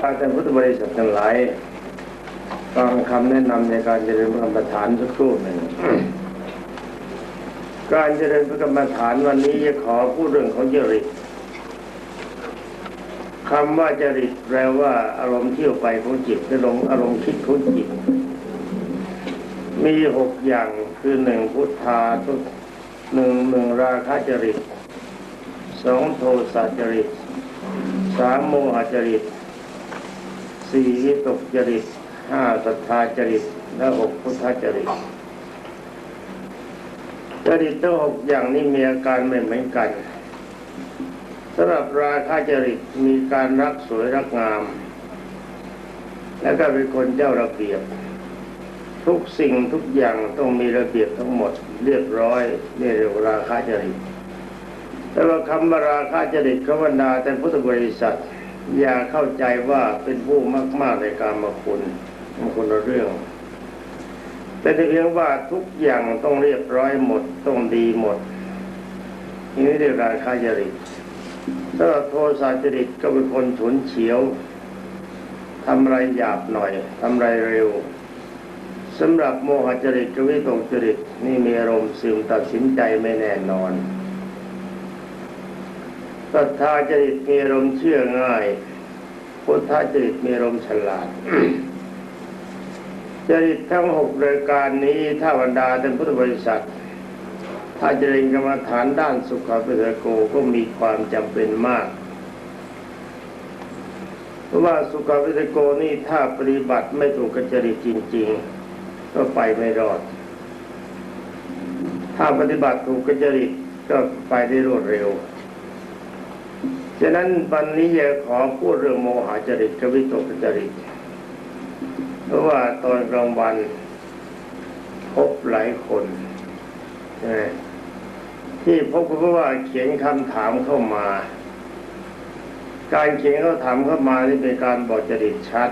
ท่านพุทธบริษัททั้งหลายฟังคำแนะนำในการเจริญพระกรรมฐานสักครู่หนึ่ง การเจริญพระกรรมฐานวันนี้จะขอพูดเรื่องของจริตคำว่าจริตแปลว่าอารมณ์เที่ยวไปของจิตอารมณ์อารมณ์คิดของจิต มีหกอย่างคือหนึ่งพุทธาทุหนึ่งหนึ่งราคะจริตสองโทสะจริต สามโมหจริตสี่วิตกจริตห้าศรัทธาจริต และหกพุทธจริต จริตทั้งหกอย่างนี้มีอาการไม่เหมือนกันสำหรับราคะจริตมีการรักสวยรักงาม และก็เป็นคนเจ้าระเบียบ ทุกสิ่งทุกอย่างต้องมีระเบียบทั้งหมดเรียบร้อยนี่เรียกว่าราคะจริต แต่ว่าคำว่าราคะจริตคำว่านาแต่พุทธบริษัท อย่าเข้าใจว่าเป็นผู้มากๆในการมาคุณมันคนละเรื่อง แต่เพียงว่าทุกอย่างต้องเรียบร้อยหมดต้องดีหมดนี่เรียกราคะจริตถ้าโทสะจริตก็เป็นคนฉุนเฉียวทำไรหยาบหน่อยทำไรเร็วสำหรับโมหจริตกับวิตกจริตนี่มีอารมณ์ซึมตัดสินใจไม่แน่นอน ศรัทธาจริตมีอารมณ์เชื่อง่าย พุทธจริตมีอารมณ์ฉลาด จริตทั้งหกรายการนี้ถ้าบรรดาท่านพุทธบริษัท ถ้าจรียนกรรมฐานด้านสุขภาพโกก็มีความจำเป็นมากเพราะว่าสุขภาพโกนี่ถ้าปฏิบัติไม่ถูกกับจริตจริง ๆ ก็ไปไม่รอด ถ้าปฏิบัติถูกกับจริตก็ไปได้รวดเร็ว ฉะนั้นวันนี้จะขอพูดเรื่องโมหะจริตกับวิตกจริต เพราะว่าตอนกลางวันพบหลายคนที่พบก็เพราะว่าเขียนคำถามเข้ามา การเขียนเขาถามเข้ามานี่เป็นการบอกจริตชัด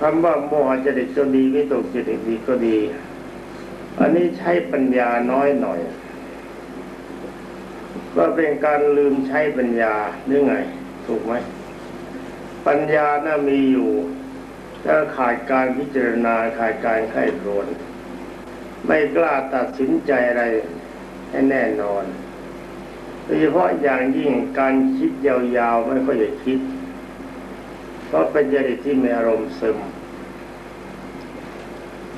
คำว่าโมหะจริตก็ดีวิตกจริตดีก็ดี อันนี้ใช้ปัญญาน้อยหน่อย ก็เป็นการลืมใช้ปัญญาหรือไง ถูกไหม ปัญญาน่ามีอยู่แต่ขาดการพิจารณาขาดการไข้ครวนไม่กล้าตัดสินใจอะไรให้แน่นอนโดยเฉพาะอย่างยิ่งการคิดยาวๆไม่ค่อยจะคิด เพราะเป็นจริตที่มีอารมณ์ซึม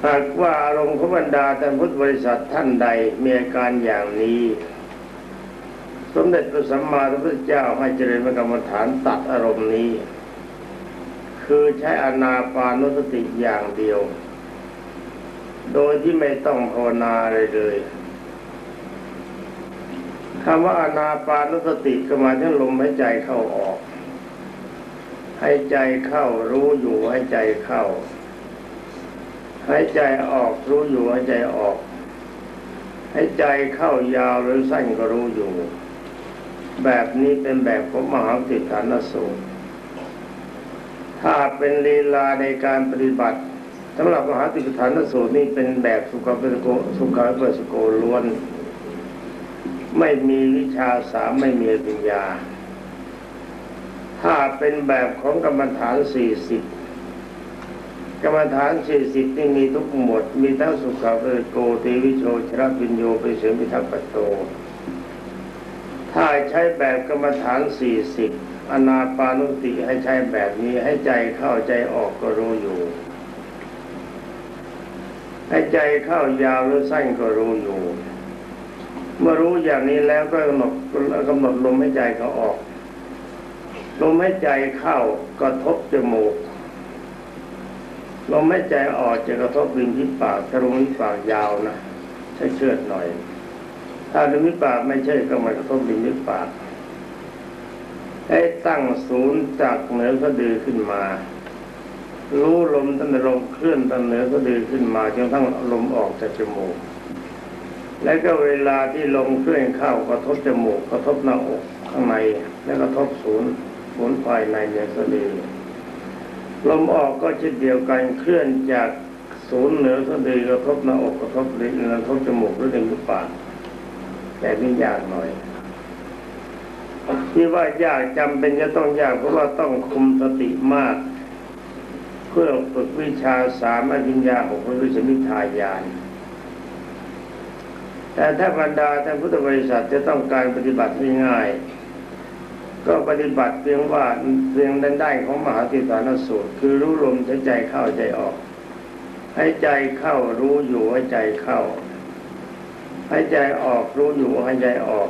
หากว่าอารมณ์ของบรรดาท่านพุทธบริษัทท่านใดมีอาการอย่างนี้ สมเด็จพระสัมมาสัมพุทธเจ้าให้เจริญพระกรรมฐานตัดอารมณ์นี้ คือใช้อนาปานุสติอย่างเดียว โดยที่ไม่ต้องภาวนาอะไรเลยคำว่าอนาปานุสติก็มายถึงลมหายใจเข้าออกให้ใจเข้ารู้อยู่ให้ใจเข้าให้ใจออกรู้อยู่ให้ใจออกให้ใจเข้ายาวหรือสั้นก็รู้อยู่ แบบนี้เป็นแบบของมหาติฐานสูตร ถ้าเป็นลีลาในการปฏิบัติสำหรับมหาติฐานสูตรนี่เป็นแบบสุขภิสโกสุขภิสโกล้วน ไม่มีวิชาสามไม่มีปัญญา ถ้าเป็นแบบของกรรมฐานสี่สิบกรรมฐานสี่สิบนี่มีทุกหมวด มีทั้งสุขภิสโกเตวิโชชรปิญโยไปเสริมพิทักษ์ปัตโต ถ้าใช้แบบกรรมฐานสี่สิบอนาปานุสติให้ใช้แบบนี้ให้ใจเข้าใจออกก็รู้อยู่ ให้ใจเข้ายาวหรือสั้นก็รู้อยู่ เมื่อรู้อย่างนี้แล้วก็กำหนดกำหนดลมให้ใจเขาออกลมให้ใจเข้ากระทบจมูกลมให้ใจออกจะกระทบริมที่ปากถ้าลมที่ปากยาวนะใช้เชือดหน่อย ถ้าริมที่ปากไม่ใช่ก็มันกระทบริมที่ปากให้ตั้งศูนย์จากเหนือสะดือขึ้นมา รู้ลมตั้งแต่ลมเคลื่อนตั้งเหนือสะดือขึ้นมาจนทั้งลมออกจากจมูก และก็เวลาที่ลมเคลื่อนเข้ากระทบจมูกกระทบหน้าอกข้างใน และกระทบศูนย์ศูนย์ภายในเหนือสะดือลมออกก็เช่นเดียวกันเคลื่อนจากศูนย์เหนือสะดือกระทบหน้าอกกระทบลิ้นกระทบจมูกหรือลิ้นหรือปาก แต่นี่ยากหน่อยที่ว่ายากจำเป็นจะต้องยากเพราะว่าต้องคุมสติมาก เพื่อฝึกวิชาสามอภิญญาหกวิสมิทายาน แต่ถ้าบรรดาท่านพุทธบริษัทจะต้องการปฏิบัติง่ายก็ปฏิบัติเพียงว่าเพียงด้านได้ของมหาติฐานสูตร คือรู้ลมใช้ใจเข้าใจออก ให้ใจเข้ารู้อยู่ให้ใจเข้า ให้ใจออกรู้อยู่ให้ใจออก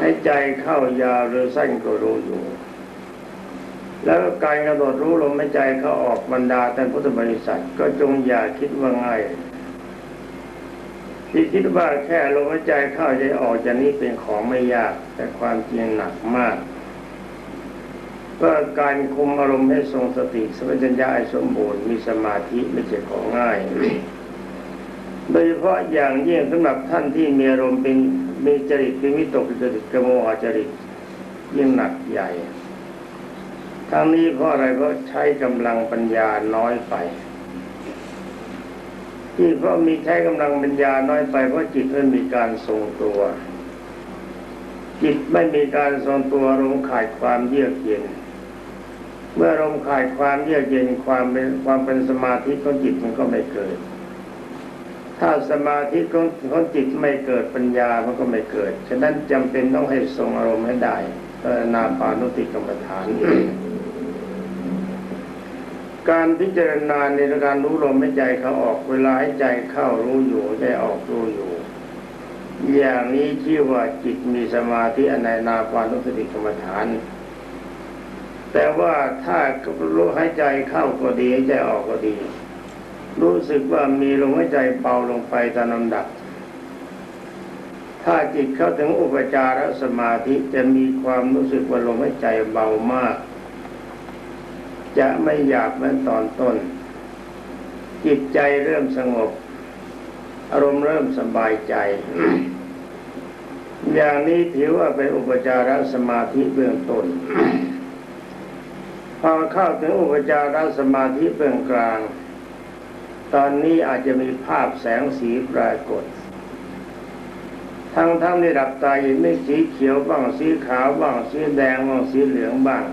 ให้ใจเข้ายาวหรือสั้นก็รู้อยู่ แล้วการกำหนดรู้ลมหายใจเข้าออกบรรดาท่พุทธบริษัทก็จงอย่าคิดว่าง่ายที่คิดว่าแค่ลมหายใจเข้าใจออกจะนี้เป็นของไม่ยาก แต่ความจริงหนักมากก็การคุมอารมณ์ให้ทรงสติสัมปชัญญะให้สมบูรณ์มีสมาธิไม่ใช่ของง่าย โดยเฉพาะอย่างยิ่งสำหรับท่านที่มีอารมณ์เป็นมีจริตเป็นวิตกเป็นจริตกระโมหจริตยิ่งหนักใหญ่ทั้งนี้เพราะอะไรเพราะใช้กำลังปัญญาน้อยไปที่เพราะมีใช้กำลังปัญญาน้อยไปเพราะจิตไม่มีการทรงตัว จิตไม่มีการทรงตัวลมขาดความเยือกเย็น เมื่อลมขาดความเยือกเย็นความเป็นความเป็นสมาธิของจิตมันก็ไม่เกิด ถ้าสมาธิของของจิตไม่เกิดปัญญามันก็ไม่เกิด ฉะนั้นจำเป็นต้องให้ทรงอารมณ์ให้ได้นาปานุติกรรมฐาน การพิจารณาในการรู้ลมหายใจเขาออกเวลาให้ใจเข้ารู้อยู่ใจออกรู้อยู่ อย่างนี้ชื่อว่าจิตมีสมาธิอนในนาปานุสติกรรมฐาน แต่ว่าถ้ารู้หายใจเข้าก็ดีหายใจออกก็ดี รู้สึกว่ามีลมหายใจเบาลงไปตามลำดับ ถ้าจิตเข้าถึงอุปจารสมาธิจะมีความรู้สึกว่าลมหายใจเบามาก จะไม่หยาบเหมือนตอนต้น จิตใจเริ่มสงบ อารมณ์เริ่มสบายใจ อย่างนี้ถือว่าเป็นอุปจารสมาธิเบื้องต้นพอเข้าถึงอุปจารสมาธิเบื้องกลาง ตอนนี้อาจจะมีภาพแสงสีปรากฏ ทั้งทั้งในดับตาเห็นไม่สีเขียวบ้างสีขาวบ้างสีแดงบ้างสีเหลืองบ้าง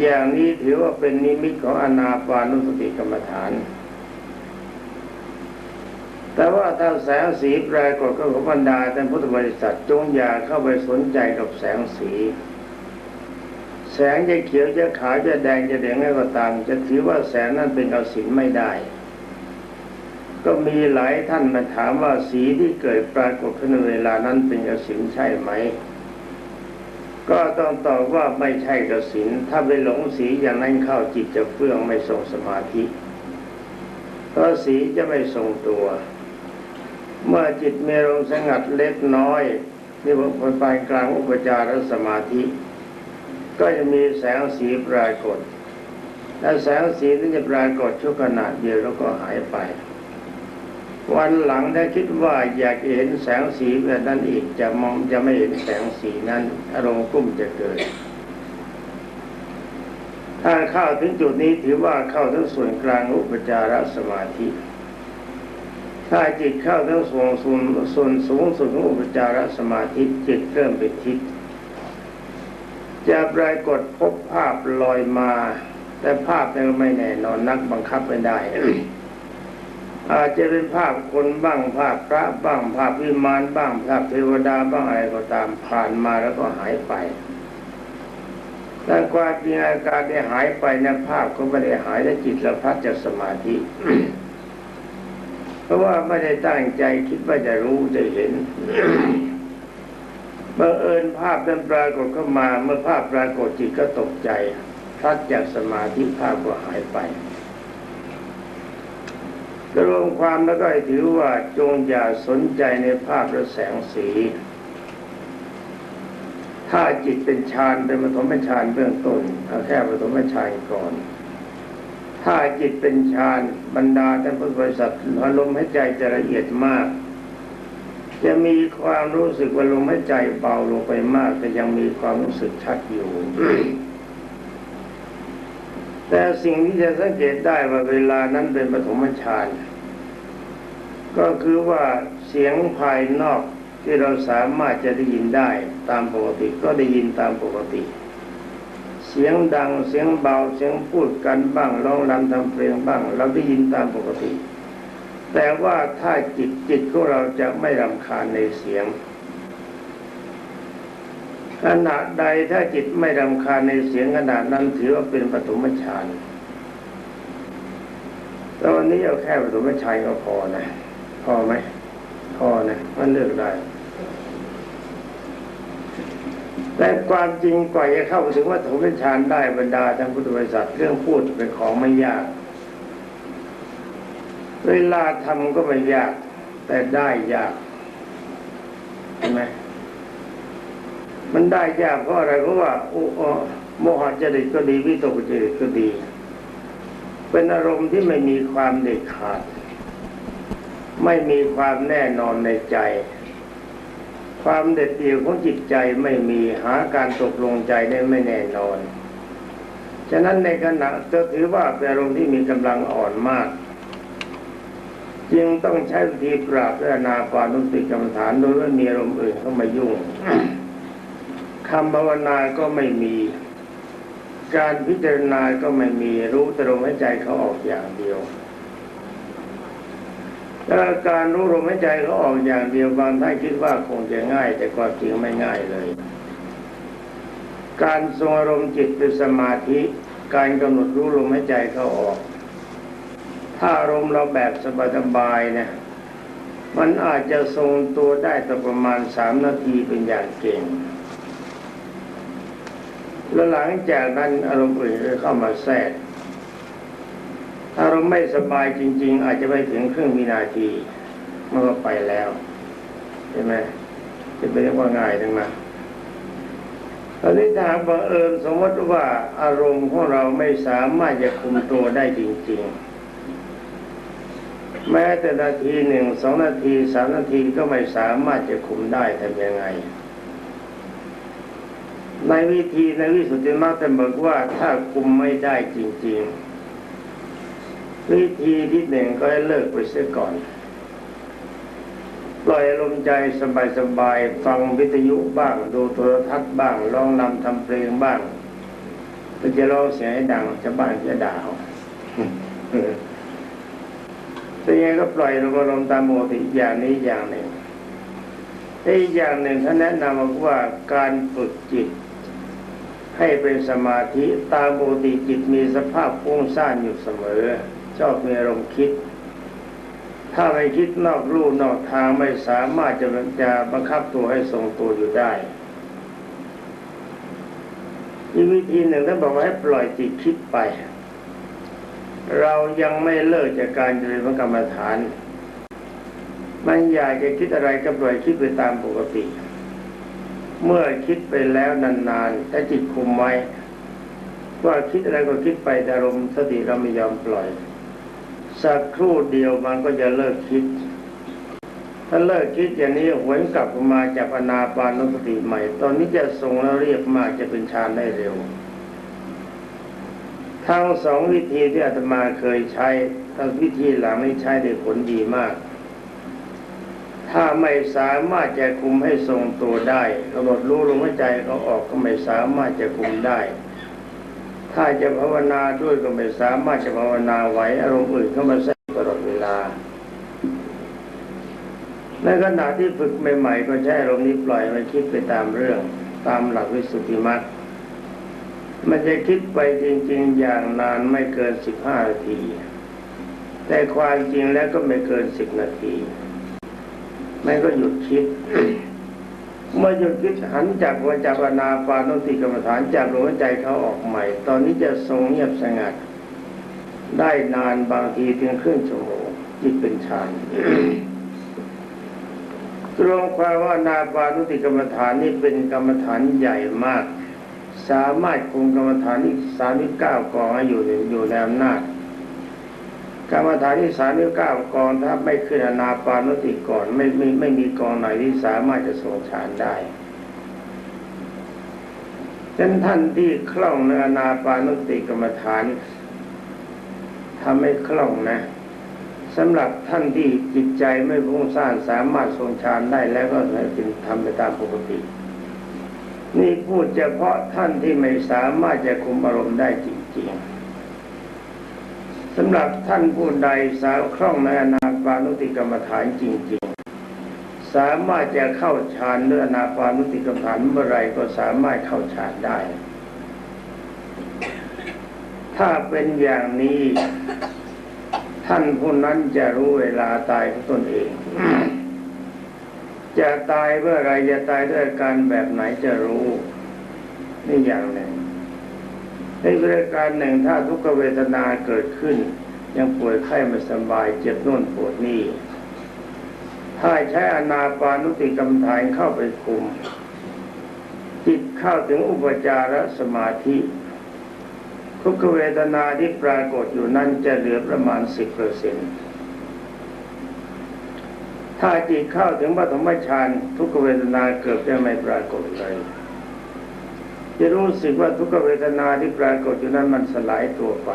อย่างนี้ถือว่าเป็นนิมิตของอนาปานุสติกรรมฐาน แต่ว่าถ้าแสงสีปรากฏก็ขอบรรดาท่านพุทธบริษัทจงอย่าเข้าไปสนใจกับแสงสี แสงจะเขียวจะขาวจะแดงจะเหลืองอะไรก็ตาม จะถือว่าแสงนั้นเป็นเอาสินไม่ได้ ก็มีหลายท่านมาถามว่าสีที่เกิดปรากฏขึ้นในเวลานั้นเป็นกสินใช่ไหม ก็ต้องตอบว่าไม่ใช่กสินถ้าไปหลงสีอย่างนั้นเข้าจิตจะเฟื่องไม่ทรงสมาธิเพราะสีจะไม่ทรงตัว เมื่อจิตมีลมสงัดเล็กน้อยที่ว่าปานกลางอุปจารสมาธิ ก็จะมีแสงสีปรากฏ และแสงสีนั้นจะปรากฏชั่วขณะเดียวแล้วก็หายไป วันหลังถ้คิดว่าอยากเห็นแสงสีแบบนั้นอีกจะมองจะไม่เห็นแสงสีนั้นอารมณ์กุ้มจะเกิดถ้าเข้าถึงจุดนี้ถือว่าเข้าถึงส่วนกลางอุปจารสมาธิ ถ้าจิตเข้าถึงส่วนส่วนส่วนสูงสุดของอุปจารสมาธิจิตเริ่มเป็นทิศ จะปรากฏพบภาพลอยมา แต่ภาพนั้นไม่แน่นอนนักบังคับไม่ได้ อาจจะเป็นภาพคนบ้างภาพพระบ้างภาพวิมานบ้างภาพเทวดาบ้างอะไรก็ตามผ่านมาแล้วก็หายไปแต่ความจริงอาการที่หายไปนะภาพก็ไม่ได้หายและจิตละพัดจากสมาธิ เพราะว่าไม่ได้ตั้งใจคิดว่าจะรู้จะเห็น บังเอิญภาพนั้นปรากฏเข้ามาเมื่อภาพปรากฏจิตก็ตกใจพลัดจากสมาธิภาพก็หายไปรวมความแล้วก็ถือว่าจงอย่าสนใจในภาพและแสงสี ถ้าจิตเป็นฌานเป็นปฐมฌานเบื้องต้นเอาแค่ปฐมฌานก่อน ถ้าจิตเป็นฌานบรรดาท่านพุทธบริษัทอารมให้ใจจะละเอียดมาก จะมีความรู้สึกว่าลมหายใจเบาลงไปมาก แต่ยังมีความรู้สึกชัดอยู่ แต่สิ่งที่จะสังเกตได้ว่าเวลานั้นเป็นปฐมฌานก็คือว่าเสียงภายนอกที่เราสามารถจะได้ยินได้ตามปกติก็ได้ยินตามปกติ เสียงดังเสียงเบาเสียงพูดกันบ้างร้องรำทำเพลงบ้าง เราได้ยินตามปกติ แต่ว่าถ้าจิตจิตของเราจะไม่รำคาญในเสียงขณะใดถ้าจิตไม่รำคาญในเสียงขนาดนั้นถือว่าเป็นปฐมฌานตอนนี้เอาแค่ปฐมฌานก็พอนะ พอไหมพอนะมันเลือกได้แต่ความจริงกว่าจะเข้าถึงวัตถุเป็นฌานได้บรรดาทางพุทธบริษัทเรื่องพูดเป็นของไม่ยาก เวลาทำก็ไม่ยาก แต่ได้ยากเห็นไหมมันได้ยากเพราะอะไรเพราะว่าอุอโมหะจริตก็ดีวิตกจริตก็ดี เป็นอารมณ์ที่ไม่มีความเด็ดขาด ไม่มีความแน่นอนในใจ ความเด็ดเดี่ยวของจิตใจไม่มีหาการตกลงใจได้ไม่แน่นอน ฉะนั้นในขณะจะถือว่าเป็นอารมณ์ที่มีกำลังอ่อนมาก จึงต้องใช้วิธีปราบด้วยอนาปานุสติกรรมฐานโดยไม่มีอารมณ์อื่นเข้ามายุ่งคำภาวนาก็ไม่มี การพิจารณาก็ไม่มีรู้แต่ลมหายใจเขาออกอย่างเดียวแล้วการรู้ลมหายใจเขาออกอย่างเดียวบางท่านคิดว่าคงจะง่าย แต่ความจริงไม่ง่ายเลย การทรงอารมณ์จิตเป็นสมาธิ การกำหนดรู้ลมหายใจเขาออก ถ้าอารมณ์เราแบบสบายๆเนี่ยมันอาจจะทรงตัวได้ต่อประมาณสามนาทีเป็นอย่างเก่ง แล้วหลังจากนั้นอารมณ์อื่นจะเข้ามาแทรกถ้าเราไม่สบายจริง ๆ อาจจะไปถึงครึ่งวินาทีมันก็ไปแล้วใช่ไหมจะเป็นว่าง่ายถึงมาตอนนี้ถ้าบังเอิญสมมติว่าอารมณ์ของเราไม่สามารถจะคุมตัวได้จริง ๆ แม้แต่นาทีหนึ่งสองนาทีสามนาทีก็ไม่สามารถจะคุมได้ทำยังไง ในวิธีในวิสุทธิมรรคท่บอกว่าถ้าคุมไม่ได้จริง ๆ วิธีที่หนึ่งก็ให้เลิกไปเสียก่อนปล่อยลมใจสบายๆฟังวิทยุบ้าง ดูโทรทัศน์บ้างร้องนำทำเพลงบ้างถ้าจะร้องเสียงให้ดังชาวบ้านจะด่า ต่ยังไงก็ปล่อยลมอารมณ์ตามปกติอย่างนี้อย่างหนึ่งอีกอย่างหนึ่งท่านแนะนำบอกว่าการฝึกจิต ให้เป็นสมาธิตามปกติจิตมีสภาพฟุ้งซ่านอยู่เสมอ ชอบมีอารมณ์คิด ถ้าไม่คิดนอกลู่นอกทางไม่สามารถจะจะบังคับตัวให้ทรงตัวอยู่ได้อีกวิธีหนึ่งท่านบอกว่าให้ปล่อยจิตคิดไป เรายังไม่เลิกจากการเจริญพระกรรมฐาน มันอยากจะคิดอะไรก็ปล่อยคิดไปตามปกติ เมื่อคิดไปแล้วนานๆถ้าจิตคุมไว้ว่าคิดอะไรก็คิดไปแต่อารมณ์สติเราไม่ยอมปล่อย สักครู่เดียวมันก็จะเลิกคิด ถ้าเลิกคิดอย่างนี้หวนกลับมาจากอนาปานุสติใหม่ ตอนนี้จะทรงแล้วเรียบมากจะเป็นฌานได้เร็ว ทั้งสองวิธีที่อาตมาเคยใช้ทั้งวิธีหลังนี้ใช้ได้ผลดีมาก ถ้าไม่สามารถจะคุมให้ทรงตัวได้กำหนดรู้ลมหายใจเขาออกก็ไม่สามารถจะคุมได้ ถ้าจะภาวนาด้วยก็ไม่สามารถจะภาวนาไหวอารมณ์อื่นเข้ามาแทรกตลอดเวลาในขณะที่ฝึกใหม่ ๆ ก็ใช้อารมณ์นี้ปล่อยมันคิดไปตามเรื่องตามหลักวิสุทธิมรรค มันจะคิดไปจริง ๆ อย่างนานไม่เกินสิบห้านาที แต่ความจริงแล้วก็ไม่เกินสิบนาที มันก็หยุดคิด เมื่อหยุดคิดหันจากวจากนาปานุติกรรมฐานจากลมหายใจเขาออกใหม่ ตอนนี้จะทรงเงียบสงัด ได้นานบางทีถึงครึ่งชั่วโมงจิตเป็นฌานรวมความว่านาปานุติกรรมฐานนี่เป็นกรรมฐานใหญ่มาก สามารถคุมกรรมฐานที่สามที่เก้ากองให้อยู่ในอยู่ในอำนาจกรรมฐานที่สามที่เก้ากองถ้าไม่ขึ้นอนาปานุติก่อนไม่ไม่ไม่มีกองไหนที่สามารถจะทรงฌานได้ฉะนั้นท่านที่คล่องในอนาปานุติกรรมฐานทำให้คล่องนะสำหรับท่านที่จิตใจไม่พุ่งซ่านสามารถทรงฌานได้แล้วก็ให้เป็นทำไปตามปกติ นี่พูดเฉพาะท่านที่ไม่สามารถจะคุมอารมณ์ได้จริงๆสำหรับท่านผู้ใดสาวคล่องในอนาปานุติกรรมฐานจริงๆ สามารถจะเข้าฌานเนื้ออนาปานุติกรรมฐานเมื่อไรก็สามารถเข้าฌานได้ ถ้าเป็นอย่างนี้ ท่านผู้นั้นจะรู้เวลาตายของตนเอง จะตายเมื่อไรจะตายด้วยการแบบไหนจะรู้ นี่อย่างหนึ่งในบริการหนึ่งถ้าทุกขเวทนาเกิดขึ้น ยังป่วยไข้ไม่สบายเจ็บน่นปวดนี่ถ้าใช้อนาปานุติกรรมฐานเข้าไปคุม จิตเข้าถึงอุปจารสมาธิทุกขเวทนาที่ปรากฏอยู่นั้นจะเหลือประมาณสิบเปอร์เซ็นต์ ถ้าจิตเข้าถึงปฐมฌานทุกเวทนาเกิดจะไม่ปรากฏเลยจะรู้สึกว่าทุกเวทนาที่ปรากฏอยู่นั้นมันสลายตัวไป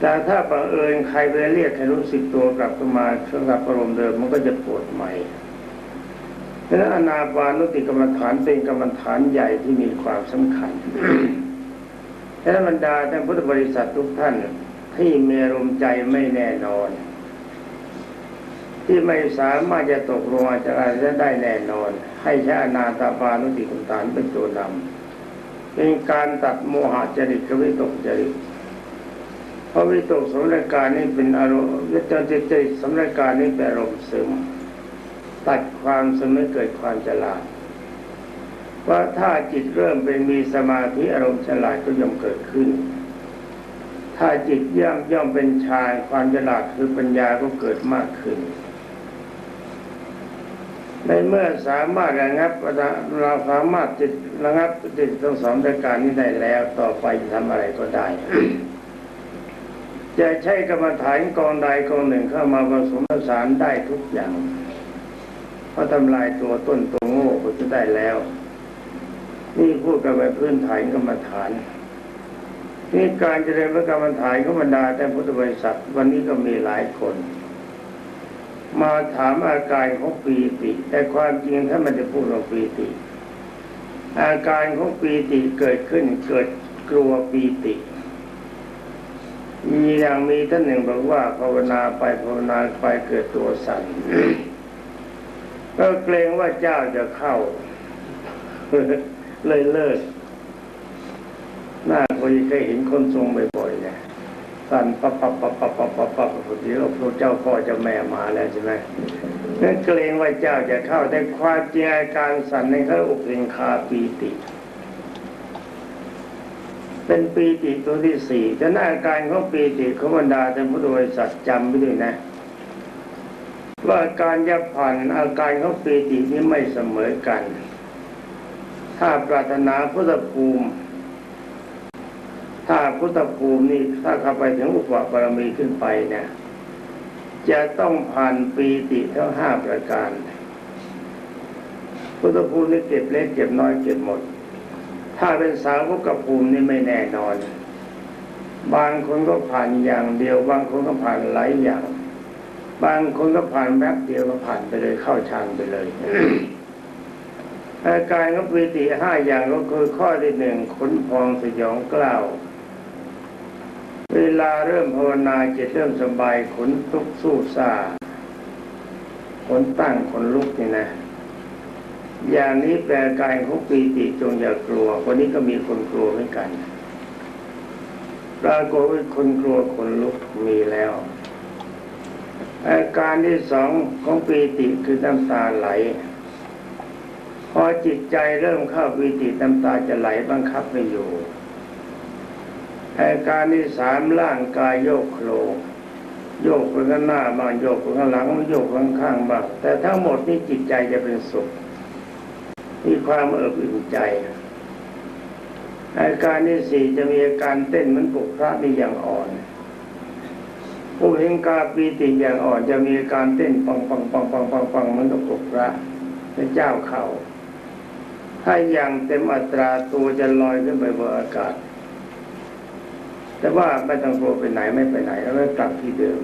แต่ถ้าบังเอิญใครไปเรียกให้รู้สึกตัวกลับมาสำหรับอารมณ์เดิมมันก็จะปวดใหม่เพราะนั้นอนาปานุติกรรมฐานเป็นกรรมฐานใหญ่ที่มีความสำคัญและบรรดาท่านพุทธบริษัททุกท่านที่มีอารมณ์ใจไม่แน่นอน ที่ไม่สามารถจะตกลงอาจารย์ได้แน่นอน ให้ใช้อนาตาปานุติกรรมฐานเป็นตัวนำเป็นการตัดโมหะจริตกับวิตกจริตเพราะวิตกสมรการนี้เป็นอารมณ์วิจารจิตจริตสมรการนี้เป็นอารมณ์ซึมตัดความสมให้เกิดความฉลาดว่าถ้าจิตเริ่มเป็นมีสมาธิอารมณ์ฉลาดก็ย่อมเกิดขึ้น ถ้าจิตย่อมย่อมเป็นฌานความฉลาดคือปัญญาก็เกิดมากขึ้น ในเมื่อสามารถระงับเราสามารถจิตระงับจิตทั้งสองประการนี้ได้แล้ว ต่อไปจะทำอะไรก็ได้ จะใช้กรรมฐานกองใดกองหนึ่งเข้ามาผสมผสานได้ทุกอย่างเพราะทำลายตัวต้นตัวโง่ก็จะได้แล้ว นี่พูดกันไปพื้นฐานกรรมฐานนี่การเจริญพระกรรมฐานของบรรดาแต่พุทธบริษัทวันนี้ก็มีหลายคน มาถามอาการของปีติ แต่ความจริงถ้ามันจะพูดว่าปีติ อาการของปีติเกิดขึ้นเกิดกลัวปีติ มีอย่างมีท่านหนึ่งบอกว่าภาวนาไปภาวนาไปเกิดตัวสั่นก็เกรงว่าเจ้าจะเข้า เลยเลิกหน้าคนเคยเห็นคนทรงบ่อยๆเนี่ย สั่นปับปับปับปับปับปับปับพอดีเราพระเจ้าพ่อเจ้าแม่มาแล้วใช่ไหมนั่นเกรงว่าเจ้าจะเข้าแต่ความจริงอาการสั่นในเขาอุเบกขาปีติ เป็นปีติตัวที่สี่แต่หน้าอาการของปีติของบรรดาแต่พุทธบริษัทจำไว้ด้วยนะ ว่าการจะผ่านอาการของปีตินี้ไม่เสมอกัน ถ้าปรารถนาพุทธภูมิ ถ้าพุทธภูมินี่ถ้าเข้าไปถึงอุปบารมีขึ้นไปเนี่ยจะต้องผ่านปีติทั้งห้าประการ พุทธภูมินี่เก็บเล็กเก็บน้อยเก็บหมด ถ้าเป็นสาวกภูมินี่ไม่แน่นอน บางคนก็ผ่านอย่างเดียว บางคนก็ผ่านหลายอย่าง บางคนก็ผ่านแป๊บเดียวก็ผ่านไปเลยเข้าฌานไปเลยอาการของปีติห้าอย่างก็คือข้อที่หนึ่งขนพองสยองกล้าว เวลาเริ่มภาวนาจิตเริ่มสบายขนทุกสู้ซาขนตั้งขนลุกนี่นะ อย่างนี้แปลกายของปีติจงอย่ากลัว วันนี้ก็มีคนกลัวเหมือนกันปรากฏว่าคนกลัวคนลุกมีแล้วอาการที่สองของปีติคือน้ำตาไหล พอจิตใจเริ่มเข้าปีติน้ำตาจะไหลบังคับไม่อยู่ อาการที่สามร่างกายโยกโคลงโยกไปข้างหน้าบ้างโยกไปข้างหลังโยกข้างข้างบ้างแต่ทั้งหมดนี้จิตใจจะเป็นสุขมีความเอิบอิ่มใจอาการที่สี่จะมีอาการเต้นเหมือนปลุกพระนี่อย่างอ่อนผู้เห็นกาปีติอย่างอ่อนจะมีอาการเต้นปังปังปังปังปังปังเหมือนกับปลุกพระพระเจ้าเข่าถ้าอย่างเต็มอัตราตัวจะลอยขึ้นไปบนอากาศ แต่ว่าไม่ต้องกลัวไปไหนไม่ไปไหนแล้วก็กลับที่เดิม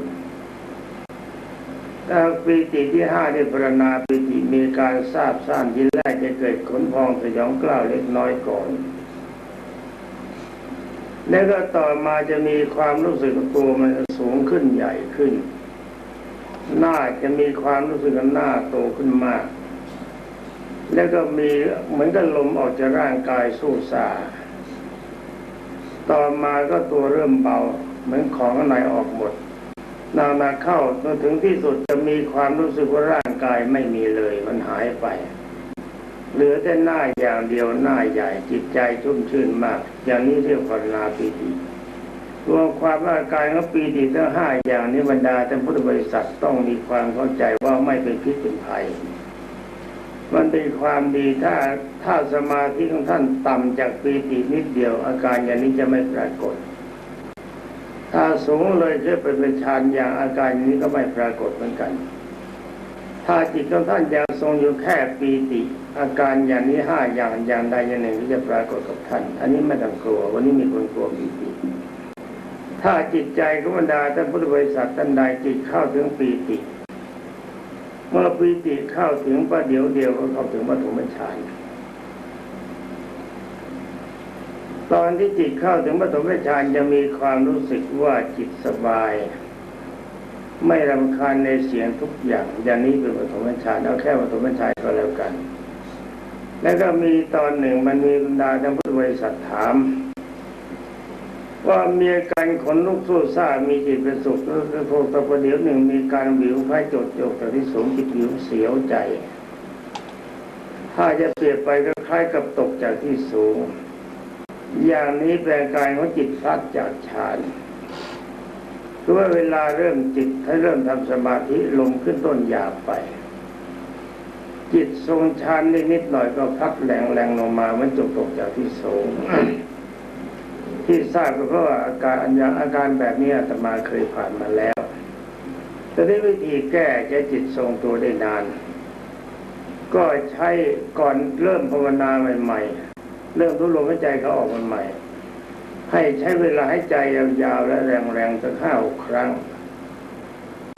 เอ่อปีติที่ห้าที่พรณนาปีติมีการทราบซ่านที่แรกจะเกิดขนพองสยองกล้าวเล็กน้อยก่อน แล้วก็ต่อมาจะมีความรู้สึกตัวมันสูงขึ้นใหญ่ขึ้น หน้าจะมีความรู้สึกหน้าโตขึ้นมาก แล้วก็มีเหมือนกับลมออกจากร่างกายสู้ซา ต่อมาก็ตัวเริ่มเบา เหมือนของข้างในออกหมด นานาเข้าจนถึงที่สุดจะมีความรู้สึกว่าร่างกายไม่มีเลยมันหายไป เหลือแต่หน้าอย่างเดียวหน้าใหญ่จิตใจชุ่มชื่นมาก อย่างนี้เรียกภานาปีติรวมความว่าอาการของปีติทั้งห้าอย่างนี้บรรดาท่านพุทธบริษัทต้องมีความเข้าใจว่าไม่เป็นพิษเป็นภัย มันเป็นความดีถ้าถ้าสมาธิของท่านต่ำจากปีตินิดเดียว อาการอย่างนี้จะไม่ปรากฏ ถ้าสูงเลยจะไปเป็นฌานอย่างอาการอย่างนี้ก็ไม่ปรากฏเหมือนกัน ถ้าจิตของท่านยังทรงอยู่แค่ปีติ อาการอย่างนี้ห้าอย่างอย่างใดอย่างหนึ่งที่จะปรากฏกับท่าน อันนี้ไม่ต้องกลัว วันนี้มีคนกลัวปีติถ้าจิตใจของบรรดาท่านพุทธบริษัทท่านใดจิตเข้าถึงปีติ เมื่อปีติเข้าถึงประเดี๋ยวเดียวก็เข้าถึงปฐมฌานตอนที่จิตเข้าถึงปฐมฌานจะมีความรู้สึกว่าจิตสบาย ไม่รำคาญในเสียงทุกอย่าง อย่างนี้เป็นปฐมฌานเอาแค่ปฐมฌานก็แล้วกัน แล้วก็มีตอนหนึ่งมันมีบรรดาท่านพุทธบริษัทถาม ว่ามีอาการขนลุกสู้ซ่ามีจิตเป็นสุขแล้วโทตะประเดี๋ยวหนึ่งมีการวิวไฟจดจกแต่ที่สูงจิตวิวเสียวใจ ถ้าจะเปรียไปก็คล้ายกับตกจากที่สูง อย่างนี้แปลงกายของจิตพลัดจากฌานคือว่าเวลาเริ่มจิตถ้าเริ่มทำสมาธิลงขึ้นต้นหยาบไป จิตทรงฌานได้นิดหน่อยก็พักแรงแรงลงมามันจบตกจากที่สูง ที่ทราบก็เพราะว่าอาการอย่างอาการแบบนี้อาตมาเคยผ่านมาแล้วแต่ได้วิธีแก้แก้จิตทรงตัวได้นาน ก็ใช้ก่อนเริ่มภาวนาใหม่ๆ เริ่มทุลมหายใจเขาออกมาใหม่ให้ใช้เวลาให้ใจยาวๆและแรงๆสักห้าครั้ง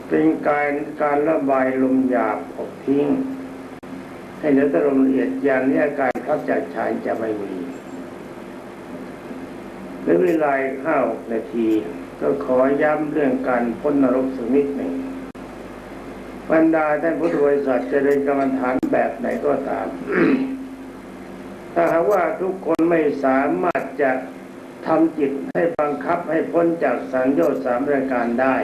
เป็นการการระบายลมหยาบออกทิ้ง ให้เหลือแต่ลมละเอียดอย่างนี้อาการพับจากชายจะไม่มี ในเวลาห้านาที ก็ขอย้ำเรื่องการพ้นนรกสักนิดหนึ่งบรรดาท่านพุทธบริษัทจะเรียนกรรมฐานแบบไหนก็ตาม ถ้าหากว่าทุกคนไม่สามารถจะทำจิตให้บังคับให้พ้นจากสังโยชน์สามรายการได้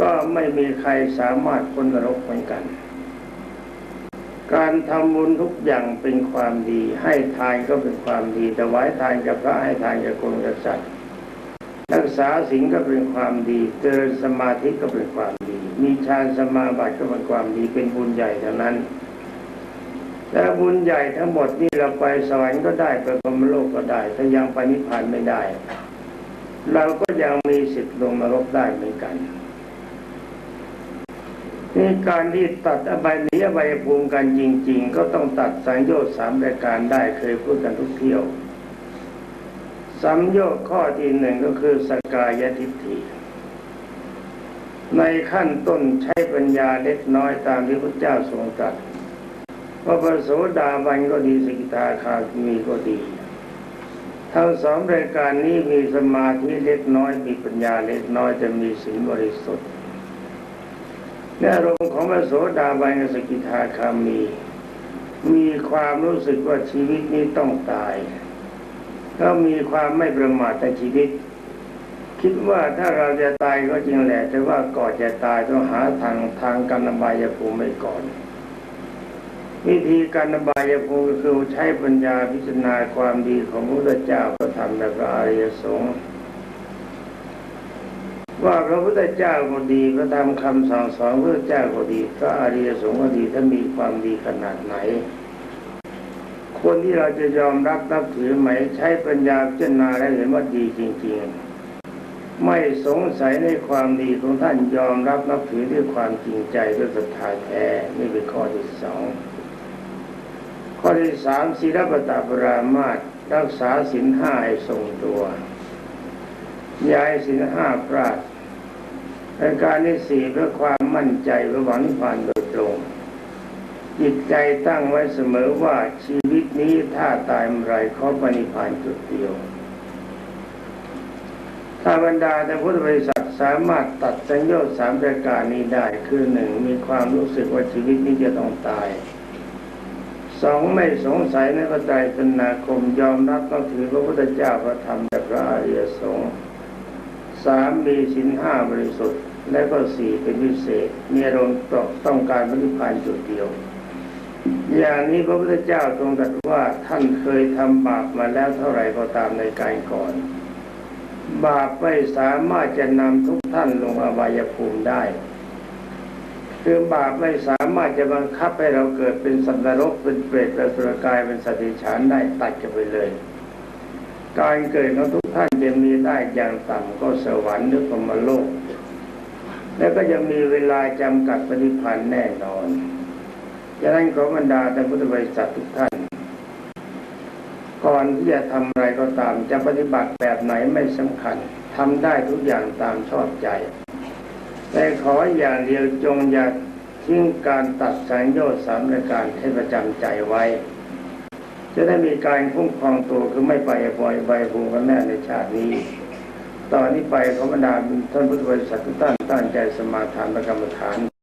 ก็ไม่มีใครสามารถพ้นนรกเหมือนกัน การทำบุญทุกอย่างเป็นความดี ให้ทานก็เป็นความดีถวายทานกับพระให้ทานกับคนกับสัตว์รักษาศีลก็เป็นความดีเจริญสมาธิก็เป็นความดี มีฌานสมาบัติก็เป็นความดีเป็นบุญใหญ่ทั้งนั้น แต่บุญใหญ่ทั้งหมดนี่เราไปสวรรค์ก็ได้ไปพรมโลกก็ได้ ถ้ายังไปนิพพานไม่ได้ เราก็ยังมีสิทธิ์ลงนรกได้เหมือนกัน นี่การที่ตัดอบายนี้อบายภูมิกันจริง ๆ ก็ต้องตัดสังโยชน์สามรายการได้เคยพูดกันทุกเที่ยวสัมโยชน์ข้อที่หนึ่งก็คือสกายทิฏฐิในขั้นต้นใช้ปัญญาเล็กน้อยตามที่พระเจ้าทรงตรัสว่าพระโสดาบันก็ดีสกิทาคามีก็ดีทั้งสองรายการนี้มีสมาธิเล็กน้อยมีปัญญาเล็กน้อยจะมีสิ่งบริสุทธิ์ ในอารมณ์ของพระโสดาบันสกิทาคามี มีความรู้สึกว่าชีวิตนี้ต้องตายก็มีความไม่ประมาทในชีวิต คิดว่าถ้าเราจะตายก็จริงแหละ แต่ว่าก่อนจะตายต้องหาทางทางการนบายภูมิไว้ก่อน วิธีการนบายภูมิคือใช้ปัญญาพิจารณาความดีของพระพุทธเจ้าพระธรรมและพระอริยสงฆ์ ว่าพระพุทธเจ้าก็ดีพระธรรมคำสั่งสอนพระเจ้าก็ดีพระอริยสงฆ์ก็ดีถ้ามีความดีขนาดไหน คนที่เราจะยอมรับนับถือไหมใช้ปัญญาพิจารณาแล้วเห็นว่าดีจริง ๆ ไม่สงสัยในความดีของท่านยอมรับนับถือด้วยความจริงใจด้วยศรัทธาแท้นี่เป็นข้อที่สองข้อที่สามศีลปตปรามาตรักษาศีลห้าให้ทรงตัวย้ายศีลห้าพลาด ประการที่สี่เพื่อความมั่นใจเพื่อหวังนิพพานโดยตรงจิตใจตั้งไว้เสมอว่าชีวิตนี้ถ้าตายเมื่อไรขอปณิพานจุดเดียว ถ้าบรรดาแต่พุทธบริษัทสามารถตัดสัญญาสามประการนี้ได้คือหนึ่งมีความรู้สึกว่าชีวิตนี้จะต้องตายสองไม่สงสัยในพระไตรเป็นนาคมยอมรับต้องถือพระพุทธเจ้าพระธรรมและพระอริยสงฆ์ สามมีสินห้าบริสุทธิ์ และก็สี่เป็นพิเศษมีอารมณ์ต้องการปฏิพานจุดเดียว อย่างนี้พระพุทธเจ้าทรงตรัสว่าท่านเคยทำบาปมาแล้วเท่าไหร่ก็ตามในการก่อน บาปไม่สามารถจะนำทุกท่านลงอบายภูมิได้คือบาปไม่สามารถจะบังคับให้เราเกิดเป็นสัตว์นรกเป็นเปรตเป็นสุรกายเป็นสัตว์ดิฉานได้ตัดกันไปเลย การเกิดของทุกท่านจะมีได้อย่างต่ำก็สวรรค์หรือพรมโลก แล้วก็จะมีเวลาจำกัดปฏิพันธ์แน่นอนดังนั้นขอบรรดาแต่พุทธบริษัททุกท่าน ก่อนที่จะทำอะไรก็ตาม จะปฏิบัติแบบไหนไม่สำคัญทำได้ทุกอย่างตามชอบใจ แต่ขออย่างเดียวจงอย่าทิ้งการตัดสัญญาสามรายการให้ประจำใจไว้ จะได้มีการคุ้มครองตัวคือไม่ไปปล่อยใบภูมิกันแน่ในชาตินี้ ตอนนี้ไปขอบรรดาท่านพุทธบริษัททุกท่านตั้งใจสมาทานประกรรมฐาน